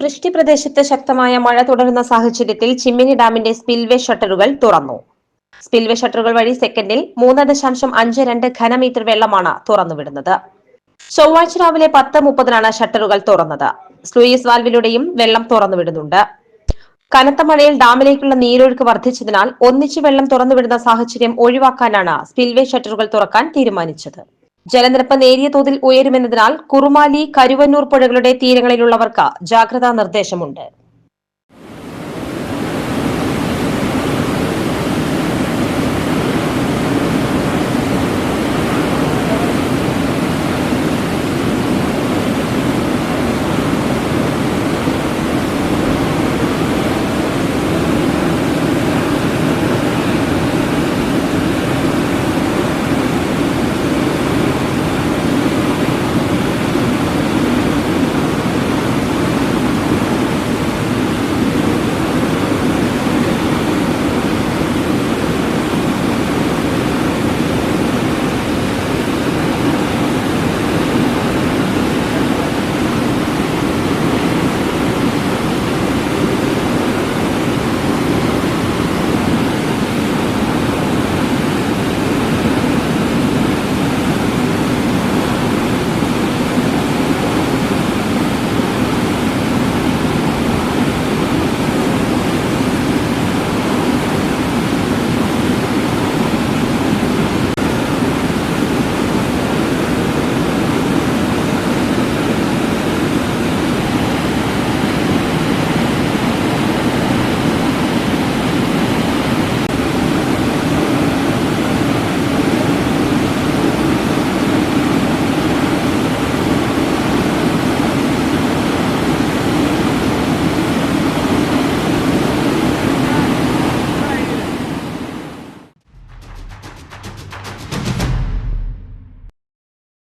വൃഷ്ടി പ്രദേശത്ത് ശക്തമായ മഴ തുടരുന്ന സാഹചര്യത്തിൽ ചിമ്മിനി ഡാമിന്റെ സ്പിൽവേ ഷട്ടറുകൾ തുറന്നു. സ്പിൽവേ ഷട്ടറുകൾ വഴി സെക്കൻഡിൽ മൂന്ന് ദശാംശം അഞ്ച് രണ്ട് ഘനമീറ്റർ വെള്ളമാണ് തുറന്നുവിടുന്നത്. ചൊവ്വാഴ്ച രാവിലെ പത്ത് മുപ്പതിനാണ് ഷട്ടറുകൾ തുറന്നത്. സ്ലൂയിസ് വാൽവിലൂടെയും വെള്ളം തുറന്നുവിടുന്നുണ്ട്. കനത്ത മഴയിൽ ഡാമിലേക്കുള്ള നീരൊഴുക്ക് വർദ്ധിച്ചതിനാൽ ഒന്നിച്ച് വെള്ളം തുറന്നുവിടുന്ന സാഹചര്യം ഒഴിവാക്കാനാണ് സ്പിൽവേ ഷട്ടറുകൾ തുറക്കാൻ തീരുമാനിച്ചത്. ജലനിരപ്പ് നേരിയ തോതിൽ ഉയരുമെന്നതിനാൽ കുറുമാലി കരുവന്നൂർ പുഴകളുടെ തീരങ്ങളിലുള്ളവർക്ക് ജാഗ്രതാ നിർദ്ദേശമുണ്ട്.